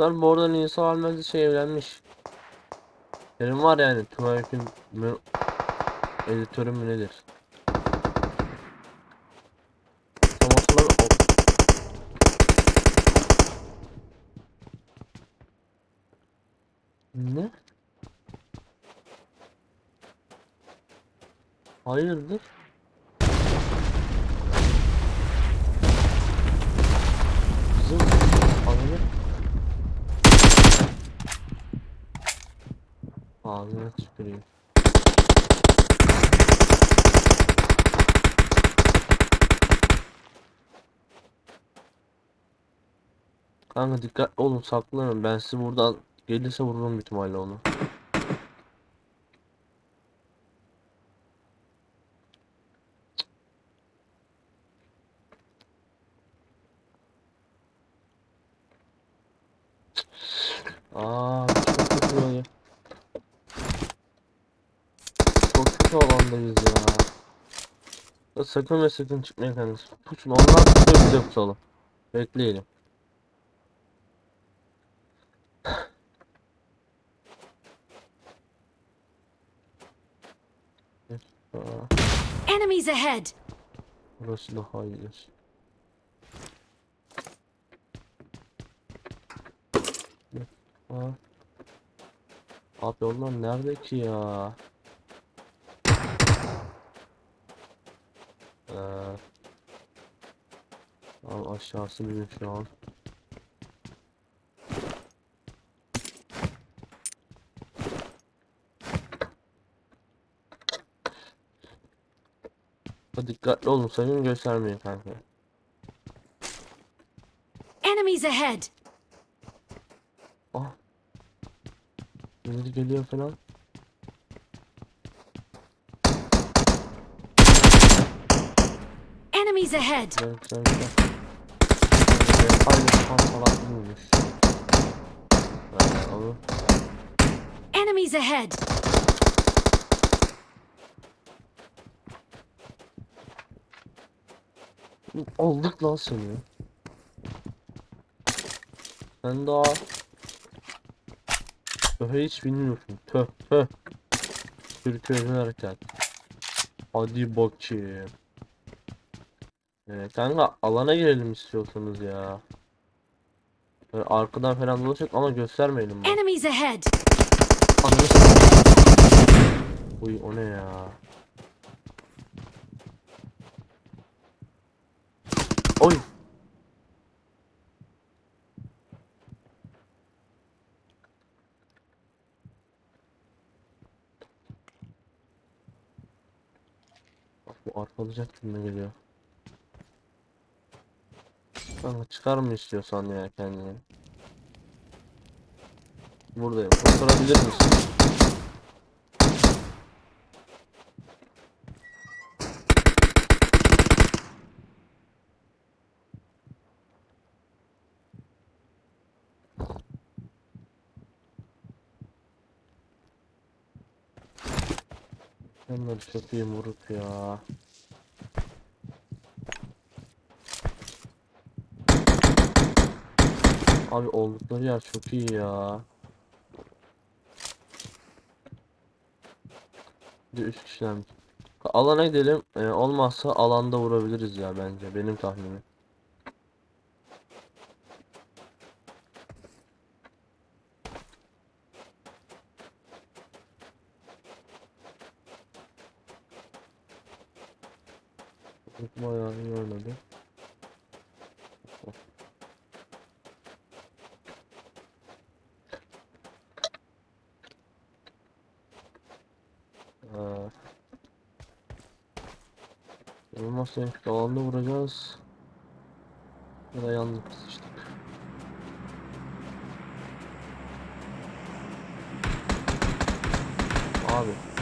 Lan bu arada Nisa Almez'le şey evlenmiş. Benim var yani mü- editörü mü nedir? Ne? Hayırdır? Ağzına tüküreyim. Kanka dikkat olun saklanın ben sizi buradan gelirse vururum ihtimalle onu. Aa çok kötü oluyor. Kötü alandayız ya. Ya sakın ve sakın çıkmayın kanka. Puçun onlar tutuyor biz de tutalım. Bekleyelim. Enemies ahead! burası daha. Aa. Abi onlar nerede ki ya? Ee, Abi aşağısı büyük şu an. Dikkatli olun sakın göstermeyin kanka. Enemies ahead! Ah. Biri geliyor falan. Enemies ahead! Güzel güzel güzel. Aynı. Enemies ahead! Aldık lan seni. Sen daha Töhe hiç bilmiyorsun. Töh töh. Türk özel hareket. Hadi bakayım. Ee, kanka alana girelim istiyorsanız ya. Böyle arkadan falan dolaşacak ama göstermeyelim bak. Enemies ahead! Ananı s- Uy o ne ya? Oy. Bak bu arkalayacak gibi geliyor. Kanka çıkar mı istiyorsan ya kendini? Buradayım. Kurtarabilir misin? Bunlar çok iyi moruk ya. Abi oldukları yer çok iyi ya. Bir de üç kişiler. Alana gidelim. Ee, olmazsa alanda vurabiliriz ya bence. Benim tahminim. Bayağı iyi oynadı. Ee, Olmazsa alanda vuracağız. Ya da yalnız sıçtık. Abi